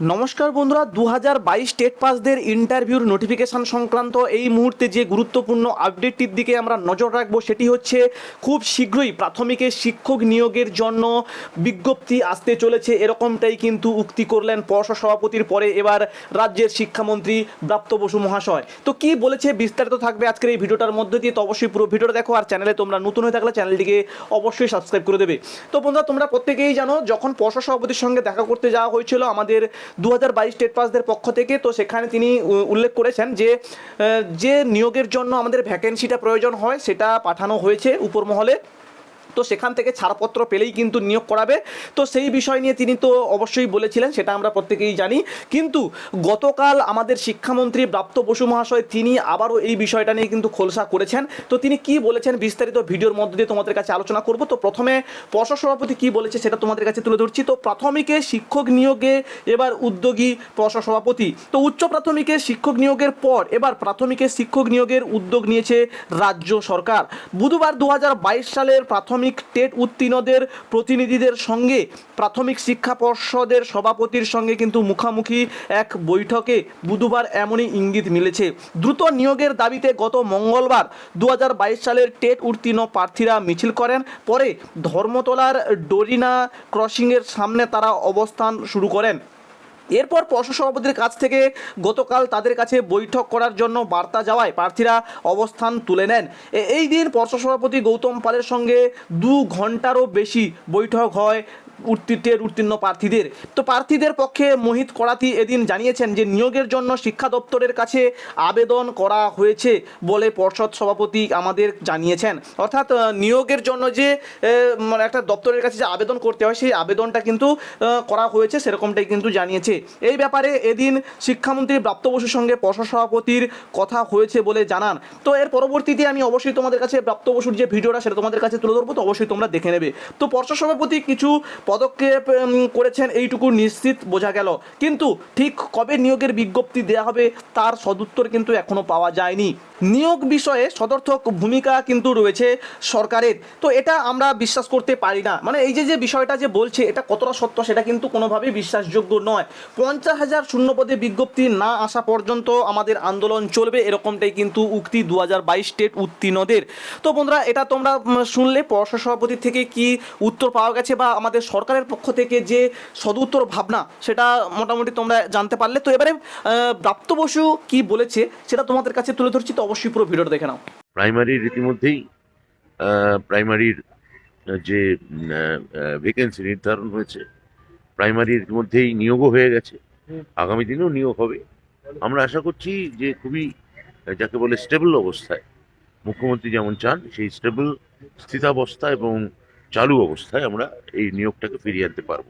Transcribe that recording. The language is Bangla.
নমস্কার বন্ধুরা দু হাজার বাইশ টেট পাসদের ইন্টারভিউর নোটিফিকেশান সংক্রান্ত এই মুহূর্তে যে গুরুত্বপূর্ণ আপডেটটির দিকে আমরা নজর রাখব সেটি হচ্ছে, খুব শীঘ্রই প্রাথমিকের শিক্ষক নিয়োগের জন্য বিজ্ঞপ্তি আসতে চলেছে। এরকমটাই কিন্তু উক্তি করলেন পর্ষদ সভাপতির পরে এবার রাজ্যের শিক্ষামন্ত্রী ব্রাপ্ত বসু মহাশয়। তো কি বলেছে, বিস্তারিত থাকবে আজকের এই ভিডিওটার মধ্যে দিয়ে, তো অবশ্যই পুরো ভিডিওটা দেখো আর চ্যানেলে তোমরা নতুন হয়ে থাকলে চ্যানেলটিকে অবশ্যই সাবস্ক্রাইব করে দেবে। তো বন্ধুরা, তোমরা প্রত্যেকেই জানো, যখন পর্ষদ সভাপতির সঙ্গে দেখা করতে যাওয়া হয়েছিল, আমাদের দু হাজার বাইশ পাসদের পক্ষ থেকে, তো সেখানে তিনি উল্লেখ করেছেন যে যে নিয়োগের জন্য আমাদের ভ্যাকেন্সিটা প্রয়োজন হয়, সেটা পাঠানো হয়েছে উপর মহলে তো সেখান থেকে ছাড়পত্র পেলেই কিন্তু নিয়োগ করাবে। তো সেই বিষয় নিয়ে তিনি তো অবশ্যই বলেছিলেন, সেটা আমরা প্রত্যেকেই জানি। কিন্তু গতকাল আমাদের শিক্ষামন্ত্রী প্রাপ্ত বসু মহাশয় তিনি আবারও এই বিষয়টা নিয়ে কিন্তু খোলসা করেছেন। তো তিনি কি বলেছেন বিস্তারিত ভিডিওর মধ্যে দিয়ে তোমাদের কাছে আলোচনা করব। তো প্রথমে পর্ষদ সভাপতি কি বলেছে সেটা তোমাদের কাছে তুলে ধরছি। তো প্রাথমিকে শিক্ষক নিয়োগে এবার উদ্যোগী পর্ষদ সভাপতি তো উচ্চ প্রাথমিকে শিক্ষক নিয়োগের পর এবার প্রাথমিকে শিক্ষক নিয়োগের উদ্যোগ নিয়েছে রাজ্য সরকার। বুধবার দু হাজার বাইশ সালের প্রাথমিক টেট উত্তীর্ণদের প্রতিনিধিদের সঙ্গে প্রাথমিক শিক্ষা পর্ষদের সভাপতির সঙ্গে কিন্তু মুখামুখি এক বৈঠকে বুধবার এমনই ইঙ্গিত মিলেছে। দ্রুত নিয়োগের দাবিতে গত মঙ্গলবার দু হাজার বাইশ সালের টেট উত্তীর্ণ প্রার্থীরা মিছিল করেন। পরে ধর্মতলার ডোরিনা ক্রসিংয়ের সামনে তারা অবস্থান শুরু করেন। এরপর পর্ষদ সভাপতির কাছ থেকে গতকাল তাদের কাছে বৈঠক করার জন্য বার্তা যাওয়ায় প্রার্থীরা অবস্থান তুলে নেন। এই দিন পর্ষদ সভাপতি গৌতম পালের সঙ্গে দু ঘন্টারও বেশি বৈঠক হয়। উত্তীর্ণের উত্তীর্ণ প্রার্থীদের। তো প্রার্থীদের পক্ষে মোহিত করাতি এদিন জানিয়েছেন যে নিয়োগের জন্য শিক্ষা দপ্তরের কাছে আবেদন করা হয়েছে বলে পর্ষদ সভাপতি আমাদের জানিয়েছেন। অর্থাৎ নিয়োগের জন্য যে মানে একটা দপ্তরের কাছে যে আবেদন করতে হয়, সেই আবেদনটা কিন্তু করা হয়েছে, সেরকমটাই কিন্তু জানিয়েছে। এই ব্যাপারে এদিন শিক্ষামন্ত্রী প্রাপ্ত বসুর সঙ্গে পর্ষদ সভাপতির কথা হয়েছে বলে জানান। তো এর পরবর্তীতে আমি অবশ্যই তোমাদের কাছে প্রাপ্ত বসুর যে ভিডিওটা, সেটা তোমাদের কাছে তুলে ধরবো, তো অবশ্যই তোমরা দেখে নেবে। তো পর্ষদ সভাপতি কিছু পদক্ষেপ করেছেন এইটুকু নিশ্চিত বোঝা গেল। কিন্তু ঠিক কবে নিয়োগের বিজ্ঞপ্তি দেওয়া হবে তার সদুত্তর কিন্তু এখনও পাওয়া যায়নি। নিয়োগ বিষয়ে সদর্থক ভূমিকা কিন্তু রয়েছে সরকারের। তো এটা আমরা বিশ্বাস করতে পারি না। মানে এই যে যে বিষয়টা যে বলছে, এটা কতটা সত্য সেটা কিন্তু কোনোভাবেই বিশ্বাসযোগ্য নয়। পঞ্চাশ হাজার শূন্যপদে বিজ্ঞপ্তি না আসা পর্যন্ত আমাদের আন্দোলন চলবে এরকমটাই কিন্তু উক্তি দু হাজার বাইশ স্টেট উত্তীর্ণদের। তো বন্ধুরা, এটা তোমরা শুনলে পর্ষদ সভাপতি থেকে কি উত্তর পাওয়া গেছে বা আমাদের সরকারের পক্ষ থেকে যে সদুত্তর ভাবনা, সেটা মোটামুটি তোমরা জানতে পারলে। তো এবারে প্রাপ্ত বসু কি বলেছে, সেটা তোমাদের কাছে তুলে ধরছি, তো অবশ্যই পুরো ভিডিওটা দেখে নাও। প্রাইমারির ইতিমধ্যেই প্রাইমারির যে ভ্যাকেন্সি নির্ধারণ হয়েছে প্রাইমারির মধ্যেই নিয়োগও হয়ে গেছে। আগামী দিনেও নিয়োগ হবে। আমরা আশা করছি যে খুবই, যাকে বলে স্টেবল অবস্থায়, মুখ্যমন্ত্রী যেমন চান, সেই স্টেবল স্থিতাবস্থা এবং চালু অবস্থায় আমরা এই নিয়োগটাকে ফিরিয়ে আনতে পারব।